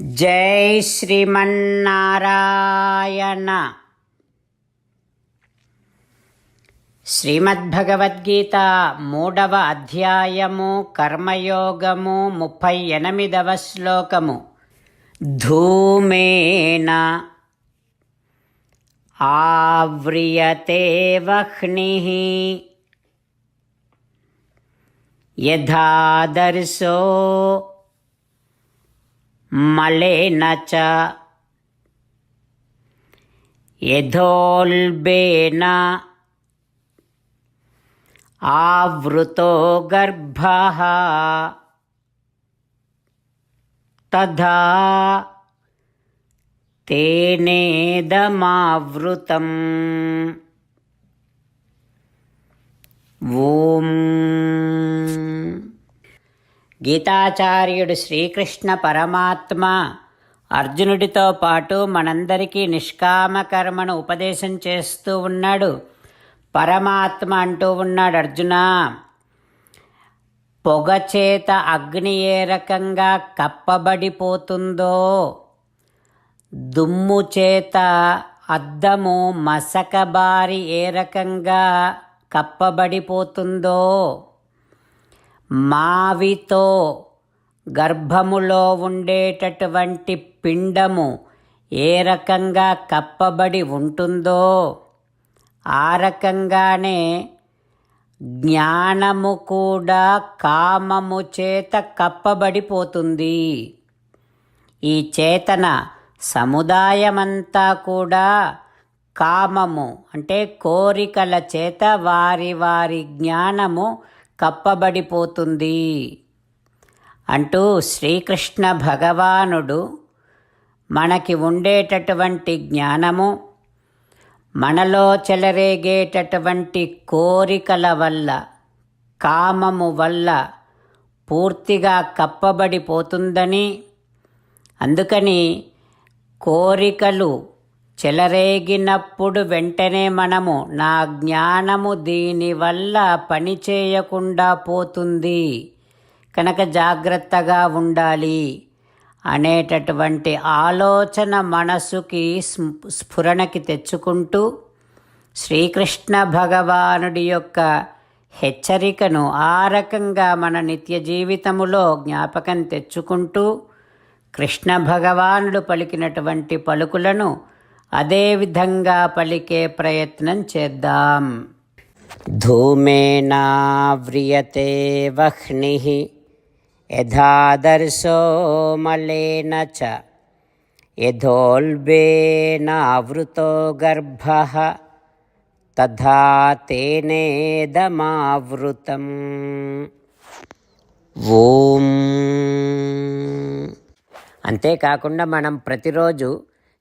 జై శ్రీమన్నారాయణ. శ్రీమద్భగవద్గీత మూడవ అధ్యాయము కర్మయోగము ముప్పై ఎనిమిదవ శ్లోకము. ధూమేన ఆవ్రియతే వహ్ని. యథాదర్శో మలేన చ యథోల్బేన ఆవృతో గర్భ. తథా తేనేదమావృతం. ఓం. గీతాచార్యుడు శ్రీకృష్ణ పరమాత్మ. అర్జునుడితో పాటు మనందరికీ నిష్కామ కర్మను ఉపదేశం చేస్తూ ఉన్నాడు. పరమాత్మ అంటూ ఉన్నాడు అర్జున. పొగ చేత అగ్ని ఏ రకంగా కప్పబడిపోతుందో దుమ్ము చేత అద్దము మసకబారి ఏ రకంగా కప్పబడిపోతుందో మావితో గర్భములో ఉండేటటువంటి పిండము ఏ రకంగా కప్పబడి ఉంటుందో ఆ రకంగానే జ్ఞానము కూడా కామము చేత కప్పబడిపోతుంది. ఈ చేతన సముదాయమంతా కూడా కామము అంటే కోరికల చేత వారి వారి జ్ఞానము కప్పబడిపోతుంది. అంటూ శ్రీకృష్ణ భగవానుడు మనకి ఉండేటటువంటి జ్ఞానము మనలో చెలరేగేటటువంటి కోరికల వల్ల కామము వల్ల పూర్తిగా కప్పబడిపోతుందని అందుకని కోరికలు చెలరేగినప్పుడు వెంటనే మనము నా జ్ఞానము దీనివల్ల పని చేయకుండా పోతుంది. కనుక జాగ్రత్తగా ఉండాలి. అనేటటువంటి ఆలోచన మనసుకి స్ఫురణకి తెచ్చుకుంటూ శ్రీకృష్ణ భగవానుడి యొక్క హెచ్చరికను ఆ రకంగా మన నిత్య జీవితములో జ్ఞాపకం తెచ్చుకుంటూ కృష్ణ భగవానుడు పలికినటువంటి పలుకులను అదేవిధంగా పలికే ప్రయత్నం చేద్దాం. ధూమేనావ్రియతే వహ్ని యథాదర్శో మలేన చ యథోల్బేనావృతో గర్భ తథా తేనేదమావృతం ఓం. అంతేకాకుండా మనం ప్రతిరోజు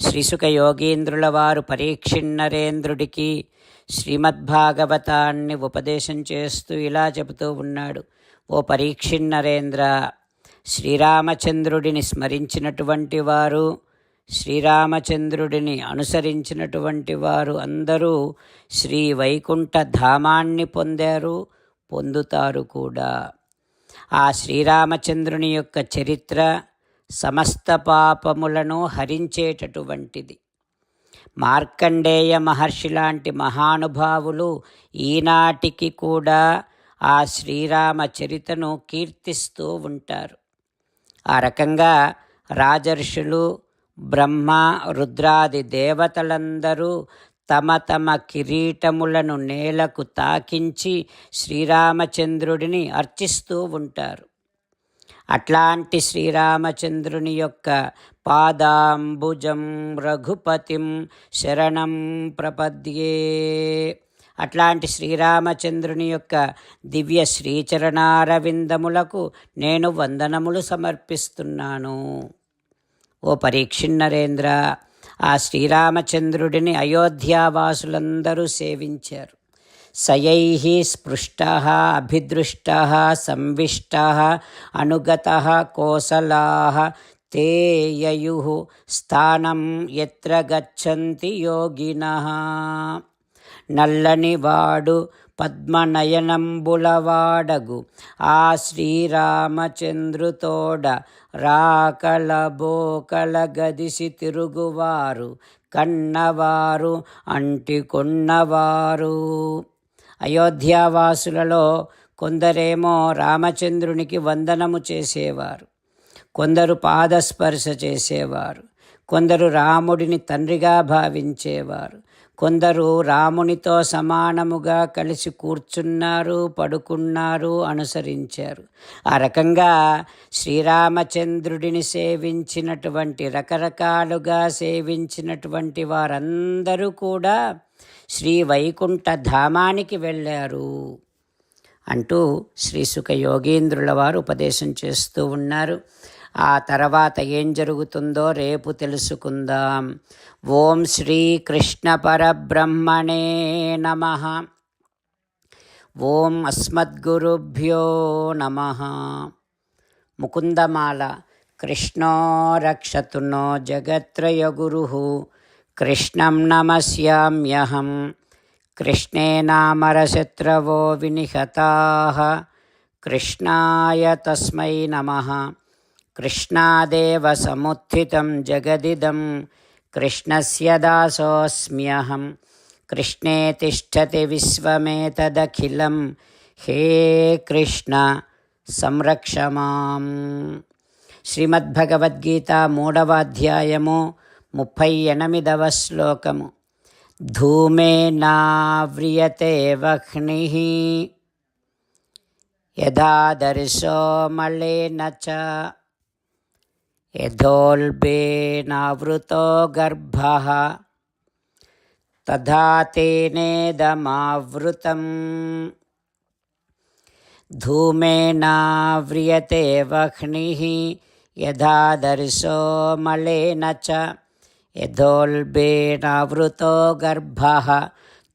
శ్రీసుఖ యోగీంద్రుల వారు పరీక్షిన్నరేంద్రుడికి శ్రీమద్భాగవతాన్ని ఉపదేశం చేస్తూ ఇలా చెబుతూ ఉన్నాడు. ఓ పరీక్షిన్నరేంద్ర శ్రీరామచంద్రుడిని స్మరించినటువంటి వారు శ్రీరామచంద్రుడిని అనుసరించినటువంటి వారు అందరూ శ్రీ వైకుంఠ ధామాన్ని పొందారు పొందుతారు కూడా. ఆ శ్రీరామచంద్రుని యొక్క చరిత్ర సమస్త పాపములను హరించేటటువంటిది. మార్కండేయ మహర్షి లాంటి మహానుభావులు ఈనాటికి కూడా ఆ శ్రీరామ చరితను కీర్తిస్తూ ఉంటారు. ఆ రకంగా రాజర్షులు బ్రహ్మ రుద్రాది దేవతలందరూ తమ తమ కిరీటములను నేలకు తాకించి శ్రీరామచంద్రుడిని అర్చిస్తూ ఉంటారు. అట్లాంటి శ్రీరామచంద్రుని యొక్క పాదాంబుజం రఘుపతిం శరణం ప్రపద్యే. అట్లాంటి శ్రీరామచంద్రుని యొక్క దివ్య శ్రీచరణారవిందములకు నేను వందనములు సమర్పిస్తున్నాను. ఓ పరీక్షిన్నరేంద్ర ఆ శ్రీరామచంద్రుడిని అయోధ్యావాసులందరూ సేవించారు. సయై స్పృష్ట అభిదృష్ట సంవిష్ట అనుగత కోసలా తే యయు స్థానం ఎత్ర గచ్చంతి యోగిన. నల్లనివాడు పద్మనయనంబులవాడగు ఆ శ్రీరామచంద్రుతోడ రాకలబోకల గదిసి తిరుగువారు కన్నవారు అంటికొన్నవారు. అయోధ్యావాసులలో కొందరేమో రామచంద్రునికి వందనము చేసేవారు. కొందరు పాదస్పర్శ చేసేవారు. కొందరు రాముడిని తండ్రిగా భావించేవారు. కొందరు రామునితో సమానముగా కలిసి కూర్చున్నారు పడుకున్నారు అనుసరించారు. ఆ రకంగా శ్రీరామచంద్రుడిని సేవించినటువంటి రకరకాలుగా సేవించినటువంటి వారందరూ కూడా శ్రీ వైకుంఠ ధామానికి వెళ్ళారు అంటూ శ్రీసుఖ యోగేంద్రుల వారు ఉపదేశం చేస్తూ ఉన్నారు. ఆ తర్వాత ఏం జరుగుతుందో రేపు తెలుసుకుందాం. ఓం శ్రీ కృష్ణ పరబ్రహ్మణే నమ. ఓం అస్మద్గురుభ్యో నమ. ముకుందమాల కృష్ణో రక్షతు నో జగత్రయగురు कृष्ण नमस्याम्यहं। कृष्णे नामरशत्रवो विनिहताः तस्म नम। नमः कृष्णादेव समुत्थितं कृष्ण से दासोऽस्म्यहं। कृष्णे तिष्ठति विश्वमेतदखिलं। हे कृष्ण, संरक्ष माँ श्रीमद्भगवद्गीता, मूढवाध्यायमु। ముప్పై ఎనిమిదవ శ్లోకము ధూమేనా వ్రియతే వహ్ని యథాదర్శో మళేన చ యథోల్బేనావృతో గర్భ తథా తేనేదమావృతం ధూమేనా వ్రియతే వహ్ని యథాదర్శో మళేన చ यथोल्बेनावृतो गर्भः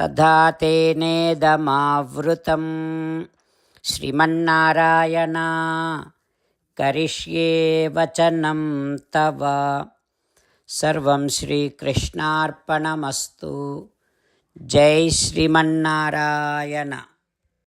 तथा तेनेदमावृतं श्रीमन्नारायण करिष्ये वचनं तव। सर्वं श्रीकृष्णार्पणमस्तु। जय श्रीमन्नारायण।